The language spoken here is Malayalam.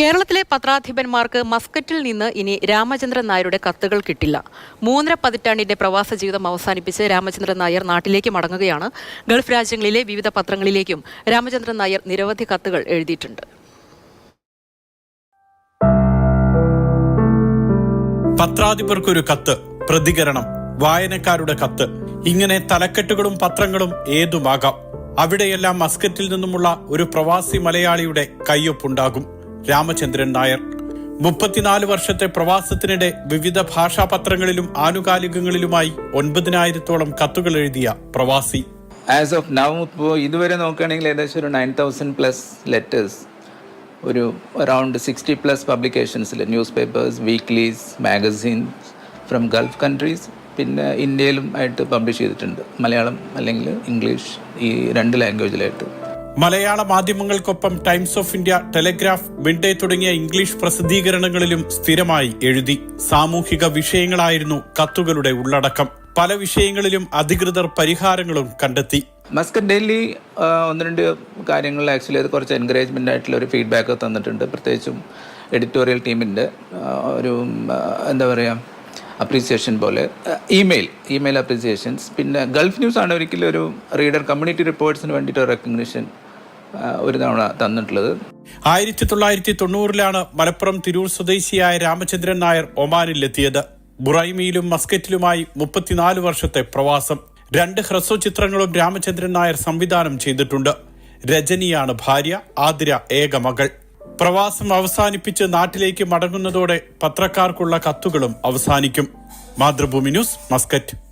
കേരളത്തിലെ പത്രാധിപന്മാർക്ക് മസ്കറ്റിൽ നിന്ന് ഇനി രാമചന്ദ്രൻ നായരുടെ കത്തുകൾ കിട്ടില്ല. മൂന്നര പതിറ്റാണ്ടിന്റെ പ്രവാസ ജീവിതം അവസാനിപ്പിച്ച് രാമചന്ദ്രൻ നായർ നാട്ടിലേക്ക് മടങ്ങുകയാണ്. ഗൾഫ് രാജ്യങ്ങളിലെ വിവിധ പത്രങ്ങളിലേക്കും രാമചന്ദ്രൻ നായർ നിരവധി കത്തുകൾ എഴുതിയിട്ടുണ്ട്. പത്രാധിപർക്കൊരു കത്ത് പ്രതികരണം വായനക്കാരുടെ കത്ത് ഇങ്ങനെ തലക്കെട്ടുകളും പത്രങ്ങളും ഏതുമാകാം? അവിടെയെല്ലാം മസ്കറ്റിൽ നിന്നുമുള്ള ഒരു പ്രവാസി മലയാളിയുടെ കയ്യൊപ്പുണ്ടാകും. രാമചന്ദ്രൻ നായർ. മുപ്പത്തിനാല് വർഷത്തെ പ്രവാസത്തിനിടെ വിവിധ ഭാഷാ പത്രങ്ങളിലും ആനുകാലികങ്ങളിലുമായി ഒൻപതിനായിരത്തോളം കത്തുകൾ എഴുതിയ പ്രവാസി. ആസ് ഓഫ് നൗ ഇപ്പോൾ ഇതുവരെ നോക്കുകയാണെങ്കിൽ ഏകദേശം ഒരു നയൻ തൗസൻഡ് പ്ലസ് ലെറ്റേഴ്സ് ഒരു around sixty plus പബ്ലിക്കേഷൻസിൽ news papers weeklies magazines from Gulf countries പിന്നെ ഇന്ത്യയിലും ആയിട്ട് പബ്ലിഷ് ചെയ്തിട്ടുണ്ട്. മലയാളം അല്ലെങ്കിൽ ഇംഗ്ലീഷ് ഈ രണ്ട് ലാംഗ്വേജിലായിട്ട് മലയാള മാധ്യമങ്ങൾക്കൊപ്പം ടൈംസ് ഓഫ് ഇന്ത്യ ടെലഗ്രാഫ് വിൻഡേ തുടങ്ങിയ ഇംഗ്ലീഷ് പ്രസിദ്ധീകരണങ്ങളിലും സ്ഥിരമായി എഴുതി. സാമൂഹിക വിഷയങ്ങളായിരുന്നു കത്തുകളുടെ ഉള്ളടക്കം. പല വിഷയങ്ങളിലും അധികൃതർ പരിഹാരങ്ങളും കണ്ടെത്തി. മസ്കറ്റ് ഡെയിലി ഒന്ന് രണ്ട് കാര്യങ്ങൾ ആക്ച്വലി അത് കുറച്ച് എൻകറേജ്മെന്റ് ആയിട്ടുള്ള ഒരു ഫീഡ്ബാക്ക് തന്നിട്ടുണ്ട്. പ്രത്യേകിച്ചും എഡിറ്റോറിയൽ ടീമിന്റെ ഒരു എന്താ പറയുക അപ്രീസിയേഷൻ പോലെ. ഇമെയിൽ ഇമെയിൽ അപ്രീസിയേഷൻസ് പിന്നെ ഗൾഫ് ന്യൂസ് ആണ് ഒരിക്കലും ഒരു റീഡർ കമ്മ്യൂണിറ്റി റിപ്പോർട്ട്സിന് വേണ്ടിയിട്ട് റെക്കഗ്നിഷൻ ഒരു തവണ തന്നിട്ടുള്ളത്. ആയിരത്തി തൊള്ളായിരത്തി തൊണ്ണൂറിലാണ് മലപ്പുറം തിരൂർ സ്വദേശിയായ രാമചന്ദ്രൻ നായർ ഒമാനിലെത്തിയത്. ബുറൈമിയിലും മസ്കറ്റിലുമായി മുപ്പത്തിനാല് വർഷത്തെ പ്രവാസം. രണ്ട് ഹ്രസ്വ ചിത്രങ്ങളും രാമചന്ദ്രൻ നായർ സംവിധാനം ചെയ്തിട്ടുണ്ട്. രജനിയാണ് ഭാര്യ ആതിര ഏക മകൾ. പ്രവാസം അവസാനിപ്പിച്ച് നാട്ടിലേക്ക് മടങ്ങുന്നതോടെ പത്രക്കാർക്കുള്ള കത്തുകളും അവസാനിക്കും. Mathrubhumi news Muscat.